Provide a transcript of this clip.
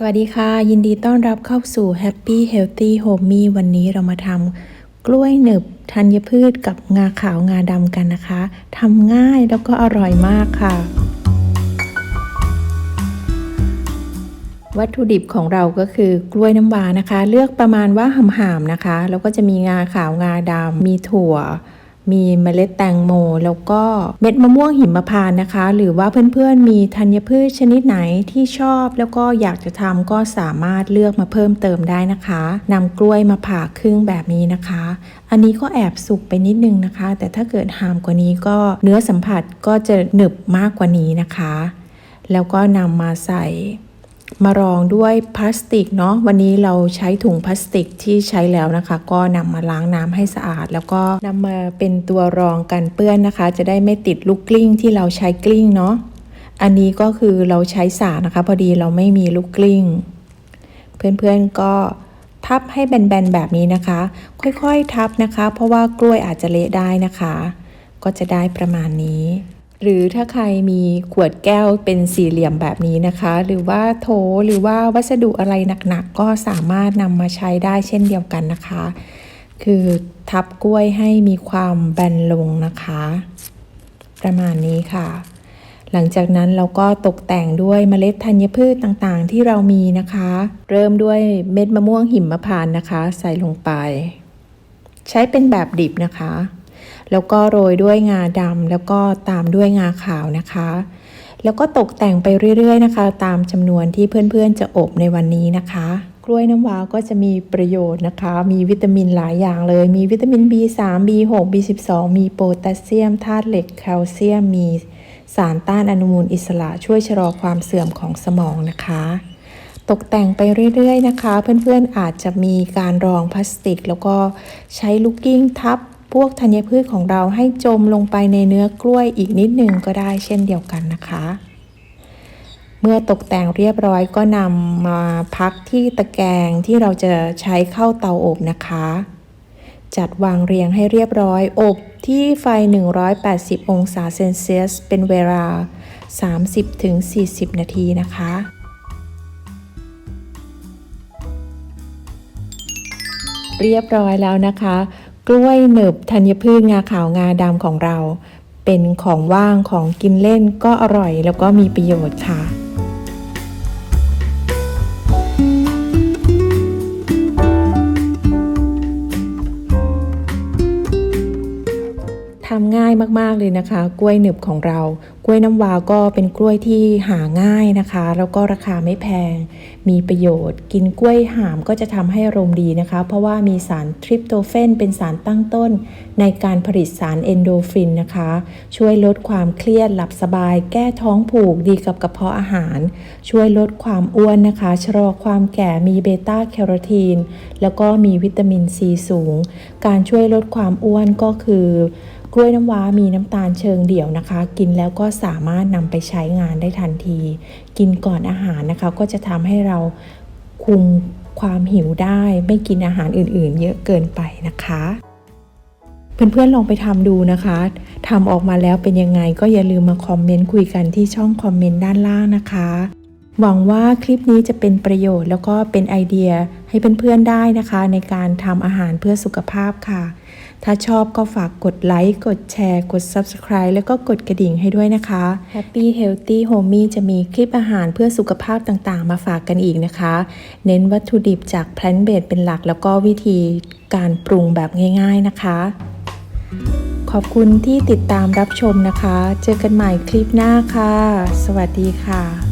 สวัสดีค่ะ ยินดีต้อนรับเข้าสู่ Happy Healthy Homey วันนี้เรามาทำกล้วยหนึบธัญพืชกับงาขาวงาดำกันนะคะทำง่ายแล้วก็อร่อยมากค่ะ วัตถุดิบของเราก็คือกล้วยน้ำว้านะคะ เลือกประมาณว่าหำๆนะคะ แล้วก็จะมีงาขาวงาดำมีถั่ว มีเมล็ดแตงโม แล้วก็เม็ดมะม่วงหิมพานต์นะคะ หรือว่าเพื่อนๆมีธัญพืชชนิดไหนที่ชอบ แล้วก็อยากจะทำก็สามารถเลือกมาเพิ่มเติมได้นะคะนำกล้วยมาผ่าครึ่งแบบนี้นะคะ อันนี้ก็แอบสุกไปนิดนึงนะคะ แต่ถ้าเกิดหามกว่านี้ก็เนื้อสัมผัสก็จะหนึบมากกว่านี้นะคะ แล้วก็นำมาใส่ มารองด้วยพลาสติกเนาะวันนี้เราใช้ถุงพลาสติกที่ใช้แล้วนะคะ ก็นำมาล้างน้ำให้สะอาด แล้วก็นำมาเป็นตัวรองกันเปื้อนนะคะ จะได้ไม่ติดลูกกลิ้งที่เราใช้กลิ้งเนาะอันนี้ก็คือเราใช้สานะคะ พอดีเราไม่มีลูกกลิ้ง เพื่อนๆก็ทับให้แบนๆแบบนี้นะคะ ค่อยๆทับนะคะ เพราะว่ากล้วยอาจจะเละได้นะคะ ก็จะได้ประมาณนี้ หรือถ้าใครมีขวดแก้วเป็นสี่เหลี่ยมแบบนี้นะคะ หรือว่าโถหรือว่าวัสดุอะไรหนักๆ ก็สามารถนำมาใช้ได้เช่นเดียวกันนะคะ คือทับกล้วยให้มีความแบนลงนะคะ ประมาณนี้ค่ะ หลังจากนั้นเราก็ตกแต่งด้วยเมล็ดธัญพืชต่างๆ ที่เรามีนะคะ เริ่มด้วยเม็ดมะม่วงหิมพานต์นะคะ ใส่ลงไป ใช้เป็นแบบดิบนะคะ แล้วก็โรยด้วยงาดำแล้วก็ตามด้วยงาขาวนะคะ แล้วก็ตกแต่งไปเรื่อยๆนะคะ ตามจำนวนที่เพื่อนๆจะอบในวันนี้นะคะกล้วยน้ำว้าก็จะมีประโยชน์นะคะ มีวิตามินหลายอย่างเลย มีวิตามิน B3 B6 B12 มีโพแทสเซียม ธาตุเหล็ก แคลเซียม มีสารต้านอนุมูลอิสระ ช่วยชะลอความเสื่อมของสมองนะคะ ตกแต่งไปเรื่อยๆนะคะ เพื่อนๆอาจจะมีการรองพลาสติก แล้วก็ใช้ลูกกิ้งทับ พวกธัญพืชของเราให้จมลงไปในเนื้อกล้วยอีกนิดหนึ่งก็ได้เช่นเดียวกันนะคะ เมื่อตกแต่งเรียบร้อยก็นำมาพักที่ตะแกรงที่เราจะใช้เข้าเตาอบนะคะ จัดวางเรียงให้เรียบร้อยอบที่ไฟ 180 องศาเซนเซียส เป็นเวลา 30-40 นาทีนะคะเรียบร้อยแล้วนะคะ กล้วยหนึบธัญพืชงาขาวงาดำของเรา เป็นของว่างของกินเล่นก็อร่อยแล้วก็มีประโยชน์ค่ะ ทำง่ายมากๆเลยนะคะ กล้วยหนึบของเรา กล้วยน้ำว้าก็เป็นกล้วยที่หาง่ายนะคะ แล้วก็ราคาไม่แพง มีประโยชน์ กินกล้วยหามก็จะทำให้อารมณ์ดีนะคะ เพราะว่ามีสารทริปโตเฟนเป็นสารตั้งต้น ในการผลิตสารเอนโดฟินนะคะ ช่วยลดความเครียดหลับสบาย แก้ท้องผูกดีกับกระเพาะอาหาร ช่วยลดความอ้วนนะคะชะลอความแก่มีเบต้าแคโรทีนแล้วก็มีวิตามินซีสูง การช่วยลดความอ้วนก็คือ กล้วยน้ำว้ามีน้ำตาลเชิงเดี่ยวนะคะ กินแล้วก็สามารถนำไปใช้งานได้ทันที กินก่อนอาหารนะคะ ก็จะทำให้เราคุมความหิวได้ ไม่กินอาหารอื่นๆ เยอะเกินไปนะคะเพื่อนๆลองไปทำดูนะคะทำออกมาแล้วเป็นยังไงก็อย่าลืมมาคอมเมนต์คุยกันที่ช่องคอมเมนต์ด้านล่างนะคะ หวังว่าคลิปนี้จะเป็นประโยชน์แล้วก็เป็นไอเดียให้เพื่อนๆได้นะคะ ในการทำอาหารเพื่อสุขภาพค่ะ ถ้าชอบก็ฝากกดไลค์ กดแชร์ กด Subscribe แล้วก็กดกระดิ่งให้ด้วยนะคะ Happy Healthy Homey จะมีคลิปอาหารเพื่อสุขภาพต่างๆ มาฝากกันอีกนะคะ เน้นวัตถุดิบจาก Plant Based เป็นหลัก แล้วก็วิธีการปรุงแบบง่าย ๆนะคะ ขอบคุณที่ติดตามรับชมนะคะ เจอกันใหม่คลิปหน้าค่ะ สวัสดีค่ะ